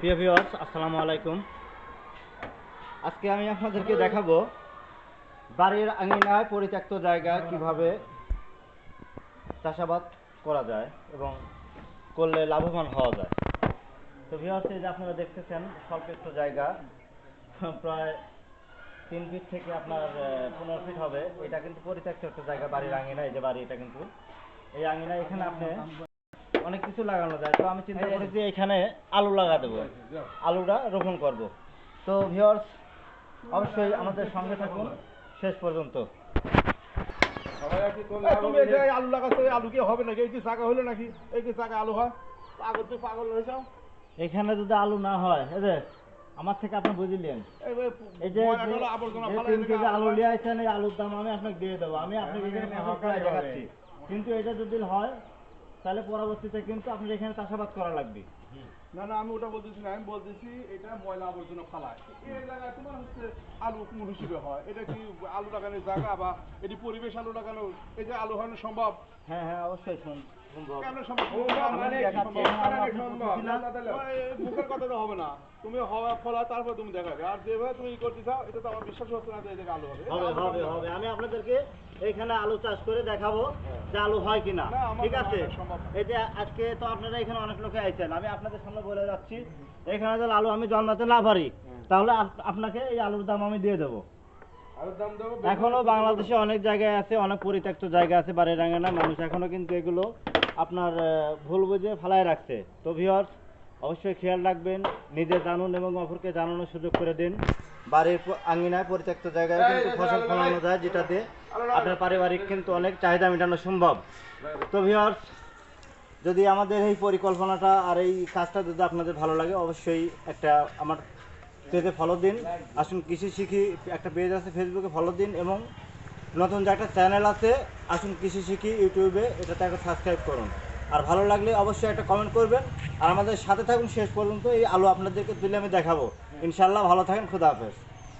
প্রিয় ভিউয়ার্স আসসালামু আলাইকুম। আজকে আমি আপনাদেরকে দেখাবো বাড়ির আঙিনায় পরিত্যক্ত জায়গা কীভাবে চাষাবাদ করা যায় এবং করলে লাভবান হওয়া যায়। তো ভিউয়ার্স এই যে আপনারা দেখতেছেন স্বল্প একটু জায়গা, প্রায় তিন ফিট থেকে আপনার পনেরো ফিট হবে। এটা কিন্তু পরিত্যক্ত একটা জায়গা, বাড়ির আঙিনা এই যে বাড়ি, এটা কিন্তু। এই আঙিনা এখানে আপনি অনেক কিছু লাগানো যায়। তো আমি চিন্তা করেছি এখানে আলু লাগা দেবো। আলুটা রোপণ করব। তো ভিউয়ার্স অবশ্যই আমাদের সঙ্গে থাকুন। শেষ পর্যন্ত। তুমি এই আলু লাগাচ্ছো আলু কি হবে নাকি? এই কি চাকা হলো নাকি? এই কি চাকা আলু হয়? পাগল তুই পাগল হয়েছ এখানে যদি আলু না হয় এই যে আমার থেকে আপনি বুঝলেন। এই যে তিন কেজি আলু আলু নিয়ে আসছেন এই আলুর দাম আমি আপনাকে দিয়ে দেবো। আমি আপনাকে এখানে দেখাচ্ছি কিন্তু এটা যদি হয় তাহলে পরবর্তীতে কিন্তু আপনার এখানে চাষাবাদ করা লাগবে। না না আমি ওটা বলতেছি না আমি বলতেছি এটা ময়লা আবর্জনা ফালায়। এই জায়গায় তোমার হচ্ছে আলু কুমুর হিসেবে হয়। এটা কি আলু লাগানোর জায়গা বা এটি পরিবেশ আলু লাগানো এই যে আলু হওয়ানো সম্ভব? হ্যাঁ হ্যাঁ অবশ্যই শুন সম্ভব? কেন সম্ভব আমি মানে দেখাচ্ছি, সম্ভব? এখানে আমি আপনাকে বলতেছি না। ওই মুখের কথা তো হবে না। তুমি হওয়া ফলা তারপর তুমি দেখাবে। আর যেভাবে তুমি করতে চাও এটা তো আমার বিশ্বাস হচ্ছে না যে এই আলু হবে। হবে হবে হবে। আমি আপনাদেরকে এখানে আলু চাষ করে দেখাবো যে আলু হয় কিনা। ঠিক আছে? হয় সম্ভব না। এই যে আজকে তো আপনারা এখানে অনেক লোকে আইছেন। আমি আপনাদের সামনে বলে যাচ্ছি এখানে যদি আলু আমি জন্মাতে না পারি তাহলে আপনাকে এই আলুর দাম আমি দিয়ে দেবো। আলুর দাম দেবো এখনও বাংলাদেশে অনেক জায়গায় আছে অনেক পরিত্যক্ত জায়গা আছে বাড়ির রাঙানা মানুষ এখনও কিন্তু এগুলো আপনার ভুল বুঝে ফালায় রাখছে। তো ভিওর্স অবশ্যই খেয়াল রাখবেন নিজে জানুন এবং অপরকে জানানোর সুযোগ করে দিন। বাড়ির আঙিনায় পরিত্যক্ত জায়গায় কিন্তু ফসল ফলানো যায় যেটাতে আপনার পারিবারিক কিন্তু অনেক চাহিদা মেটানো সম্ভব। তো ভিওর্স যদি আমাদের এই পরিকল্পনাটা আর এই কাজটা যদি আপনাদের ভালো লাগে অবশ্যই একটা আমার পেজে ফলো দিন। আসুন কৃষি শিখি একটা পেজ আছে ফেসবুকে ফলো দিন এবং নতুন যে একটা চ্যানেল আছে, আসুন কৃষি শিখি ইউটিউবে, এটাতে একটা সাবস্ক্রাইব করুন। আর ভালো লাগলে অবশ্যই একটা কমেন্ট করবেন। আর আমাদের সাথে থাকুন শেষ পর্যন্ত, এই আলো আপনাদেরকে তুলে আমি দেখাবো। ইনশাল্লাহ ভালো থাকেন, খুদা হাফেজ।